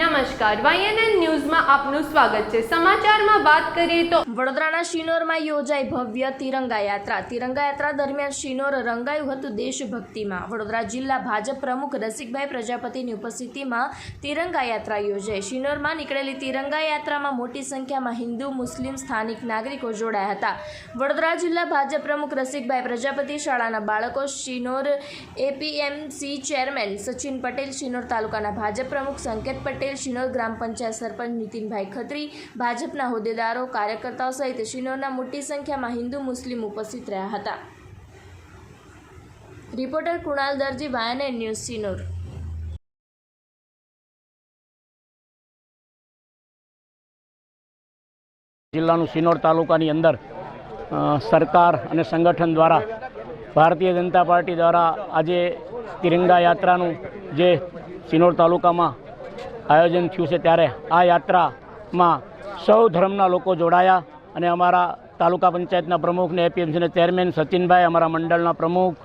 No, નમસ્કાર. YNN ન્યૂઝમાં આપનું સ્વાગત છે. સમાચારમાં વાત કરીએ તો વડોદરાના શિનોરમાં યોજાઈ ભવ્ય તિરંગા યાત્રા. તિરંગા યાત્રા દરમિયાન શિનોર રંગાયું હતું દેશભક્તિમાં. વડોદરા જિલ્લા ભાજપ પ્રમુખ રસિકભાઈ પ્રજાપતિની ઉપસ્થિતિમાં તિરંગા યાત્રા યોજાઈ. શિનોરમાં નીકળેલી તિરંગા યાત્રામાં મોટી સંખ્યામાં હિન્દુ, મુસ્લિમ, સ્થાનિક નાગરિકો જોડાયા હતા. વડોદરા જિલ્લા ભાજપ પ્રમુખ રસિકભાઈ પ્રજાપતિ, શાળાના બાળકો, શિનોર એપીએમસી ચેરમેન સચિન પટેલ, શિનોર તાલુકાના ભાજપ પ્રમુખ સંકેત પટેલ શિનોર ગ્રામ પંચાયત સરપંચ નીતિનભાઈ ખત્રી, ભાજપના હોદ્દેદારો, કાર્યકર્તાઓ સહિત શિનોરના મોટી સંખ્યામાં હિન્દુ મુસ્લિમ ઉપસ્થિત રહ્યા હતા. રિપોર્ટર કુણાલ દરજી વાયને ન્યૂઝ શિનોર. જિલ્લાનું સિનોર તાલુકાની અંદર સરકાર અને સંગઠન દ્વારા, ભારતીય જનતા પાર્ટી દ્વારા આજે તિરંગા યાત્રાનું જે સિનોર તાલુકામાં આયોજન થયું છે ત્યારે આ યાત્રામાં સૌ ધર્મના લોકો જોડાયા અને અમારા તાલુકા પંચાયતના પ્રમુખ ને એપીએમસીના ચેરમેન સચિનભાઈ, અમારા મંડળના પ્રમુખ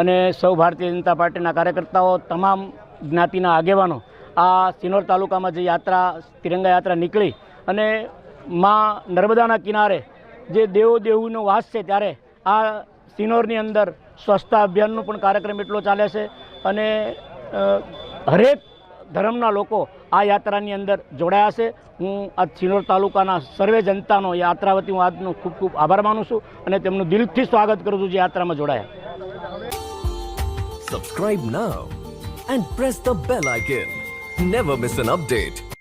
અને સૌ ભારતીય જનતા પાર્ટીના કાર્યકર્તાઓ, તમામ જ્ઞાતિના આગેવાનો આ સિનોર તાલુકામાં જે યાત્રા, તિરંગા યાત્રા નીકળી અને મા નર્મદાના કિનારે જે દેવો દેવુનો વાસ છે ત્યારે આ સિનોરની અંદર સ્વચ્છતા અભિયાનનો પણ કાર્યક્રમ એટલો ચાલે છે અને હરેક ધર્મના લોકો આ યાત્રાની અંદર જોડાયા છે. હું આ સિનોર તાલુકાના સર્વે જનતાનો યાત્રાવતી હું આજનો ખૂબ ખૂબ આભાર માનું છું અને તેમનું દિલથી સ્વાગત કરું છું જે યાત્રામાં જોડાયા. Subscribe now and press the bell icon never miss an update.